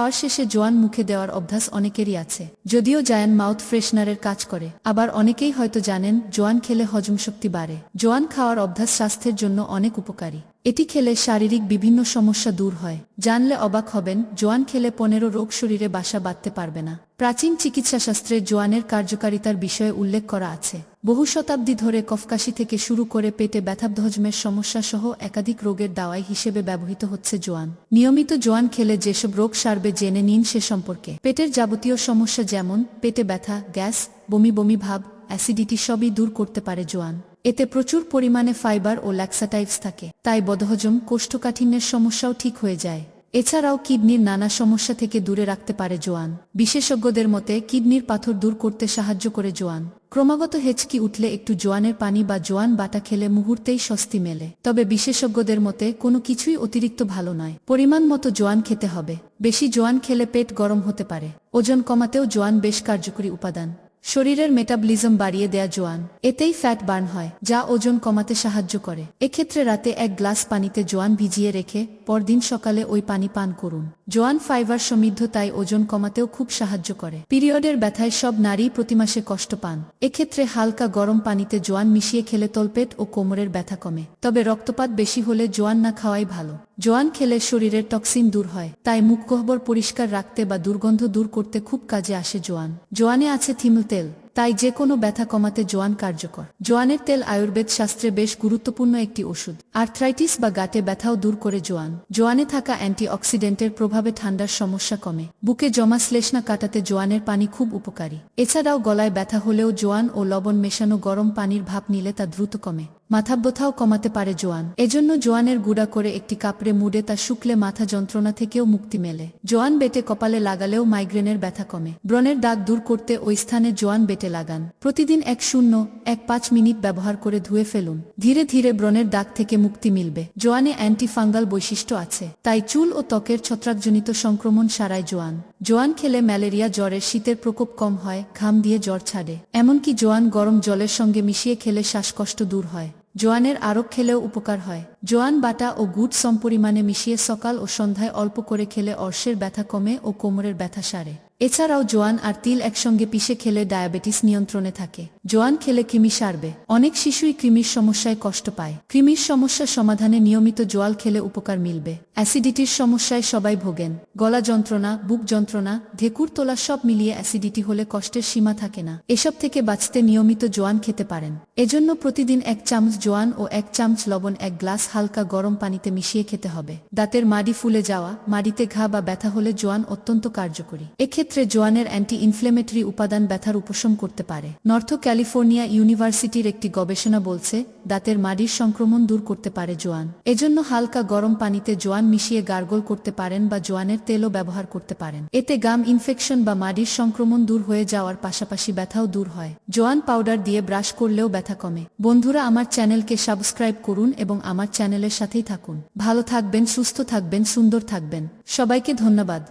খাওয়ার শেষে জোয়ান মুখে দেওয়ার অভ্যাস অনেকেরই আছে। যদিও জায়ান মাউথ ফ্রেশনারের কাজ করে, আবার অনেকেই হয়তো জানেন জোয়ান খেলে হজম শক্তি বাড়ে। জোয়ান খাওয়ার অভ্যাস স্বাস্থ্যের জন্য অনেক উপকারী। এটি খেলে শারীরিক বিভিন্ন সমস্যা দূর হয়। জানলে অবাক হবেন, জোয়ান খেলে পনেরো রোগ শরীরে বাসা বাঁধতে পারবে না। প্রাচীন চিকিৎসাশাস্ত্রে জোয়ানের কার্যকারিতার বিষয়ে উল্লেখ করা আছে। বহু শতাব্দী ধরে কফকাশি থেকে শুরু করে পেটে ব্যথাবধজমের সমস্যা সহ একাধিক রোগের দাওয়াই হিসেবে ব্যবহৃত হচ্ছে জোয়ান। নিয়মিত জোয়ান খেলে যেসব রোগ সারবে জেনে নিন সে সম্পর্কে। পেটের যাবতীয় সমস্যা যেমন, পেটে ব্যথা, গ্যাস, বমি বমি ভাব, অ্যাসিডিটি সবই দূর করতে পারে জোয়ান। এতে প্রচুর পরিমাণে ফাইবার ও ল্যাক্সাটাইভস থাকে। তাই বদহজম কোষ্ঠকাঠিন্যের সমস্যাও ঠিক হয়ে যায়। এছাড়াও কিডনির নানা সমস্যা থেকে দূরে রাখতে পারে জোয়ান। বিশেষজ্ঞদের মতে কিডনির পাথর দূর করতে সাহায্য করে জোয়ান। ক্রমাগত হেঁচকি উঠলে একটু জোয়ানের পানি বা জোয়ান বাটা খেলে মুহূর্তেই স্বস্তি মেলে। তবে বিশেষজ্ঞদের মতে কোনো কিছুই অতিরিক্ত ভালো নয়। পরিমাণ মতো জোয়ান খেতে হবে। বেশি জোয়ান খেলে পেট গরম হতে পারে। ওজন কমাতেও জোয়ান বেশ কার্যকরী উপাদান। শরীরের মেটাবলিজম বাড়িয়ে দেয়া জোয়ান। এতেই ফ্যাট বার্ন হয়, যা ওজন কমাতে সাহায্য করে। এক্ষেত্রে রাতে এক গ্লাস পানিতে জোয়ান ভিজিয়ে রেখে পরদিন সকালে ওই পানি পান করুন। জোয়ান ফাইবার সমৃদ্ধ, তাই ওজন কমাতেও খুব সাহায্য করে। পিরিয়ডের ব্যথায় সব নারী প্রতিমাসে কষ্ট পান। এক্ষেত্রে হালকা গরম পানিতে জোয়ান মিশিয়ে খেলে তলপেট ও কোমরের ব্যথা কমে। তবে রক্তপাত বেশি হলে জোয়ান না খাওয়াই ভালো। জোয়ান খেলে শরীরের টক্সিন দূর হয়, তাই মুখ গহ্বর পরিষ্কার রাখতে বা দুর্গন্ধ দূর করতে খুব কাজে আসে জোয়ান। জোয়ানে আছে থিমল তেল, তাই যে কোনো ব্যথা কমাতে জোয়ান কার্যকর। জোয়ানের তেল আয়ুর্বেদ শাস্ত্রে বেশ গুরুত্বপূর্ণ একটি ওষুধ। আর্থ্রাইটিস বা গাটে ব্যথাও দূর করে জোয়ান। জোয়ানে থাকা অ্যান্টিঅক্সিডেন্টের প্রভাবে ঠান্ডার সমস্যা কমে। বুকে জমা শ্লেষ্ণা কাটাতে জোয়ানের পানি খুব উপকারী। এছাড়াও গলায় ব্যথা হলেও জোয়ান ও লবণ মেশানো গরম পানির ভাপ নিলে তা দ্রুত কমে। মাথা ব্যথাও কমাতে পারে জোয়ান। এজন্য জোয়ানের গুঁড়া করে একটি কাপড়ে মুড়ে তা শুকলে মাথা যন্ত্রণা থেকেও মুক্তি মেলে। জোয়ান বেটে কপালে লাগালেও মাইগ্রেনের ব্যথা কমে। ব্রণের দাগ দূর করতে ওই স্থানে জোয়ান বেটে লাগান। প্রতিদিন এক শূন্য, এক পাঁচ মিনিট ব্যবহার করে ধুয়ে ফেলুন। ধীরে ধীরে ব্রণের দাগ থেকে মুক্তি মিলবে। জোয়ানে অ্যান্টিফাঙ্গাল বৈশিষ্ট্য আছে। তাই চুল ও ত্বকের ছত্রাকজনিত সংক্রমণ সারায় জোয়ান। জোয়ান খেলে ম্যালেরিয়া, জ্বরের শীতের প্রকোপ কম হয়, ঘাম দিয়ে জ্বর ছাড়ে। এমনকি জোয়ান গরম জলের সঙ্গে মিশিয়ে খেলে শ্বাসকষ্ট দূর হয়। জোয়ানের আরক খেলেও উপকার হয়। জোয়ান বাটা ও গুড় সমপরিমাণে মিশিয়ে সকাল ও সন্ধ্যায় অল্প করে খেলে অর্শের ব্যথা কমে ও কোমরের ব্যথা সারে। এছাড়াও জোয়ান আর তিল একসঙ্গে পিষে খেলে ডায়াবেটিস নিয়ন্ত্রণে থাকে। জোয়ান খেলে কৃমি সারবে। অনেক শিশুই কৃমির সমস্যায় কষ্ট পায়। কৃমির সমস্যা সমাধানে নিয়মিত জোয়াল খেলে উপকার মিলবে। অ্যাসিডিটির সমস্যায় সবাই ভোগেন। গলা যন্ত্রণা, বুক যন্ত্রণা, ঢেকুর তোলা সব মিলিয়ে অ্যাসিডিটি হলে কষ্টের সীমা থাকে না। এসব থেকে বাঁচতে নিয়মিত জোয়ান খেতে পারেন। এজন্য প্রতিদিন এক চামচ জোয়ান ও এক চামচ লবণ, এক গ্লাস হালকা গরম পানিতে মিশিয়ে খেতে হবে। দাঁতের মাড়ি ফুলে যাওয়া, মাড়িতে ঘা বা ব্যথা হলে জোয়ান অত্যন্ত কার্যকরী। এক্ষেত্রে জোয়ানের অ্যান্টি ইনফ্লেমেটরি উপাদান ব্যথার উপশম করতে পারে। নর্থ ক্যালিফোর্নিয়া ইউনিভার্সিটির একটি গবেষণা বলছে, দাঁতের মাড়ির সংক্রমণ দূর করতে পারে জোয়ান। এজন্য হালকা গরম পানিতে জোয়ান মিশিয়ে গার্গল করতে পারেন বা জোয়ানের তেলও ব্যবহার করতে পারেন। এতে গাম ইনফেকশন বা মাড়ির সংক্রমণ দূর হয়ে যাওয়ার পাশাপাশি ব্যথাও দূর হয়। জোয়ান পাউডার দিয়ে ব্রাশ করলেও ব্যথা কমে। বন্ধুরা, আমার চ্যানেলকে সাবস্ক্রাইব করুন এবং আমার চ্যানেলের সাথেই থাকুন। ভালো থাকবেন, সুস্থ থাকবেন, সুন্দর থাকবেন। সবাইকে ধন্যবাদ।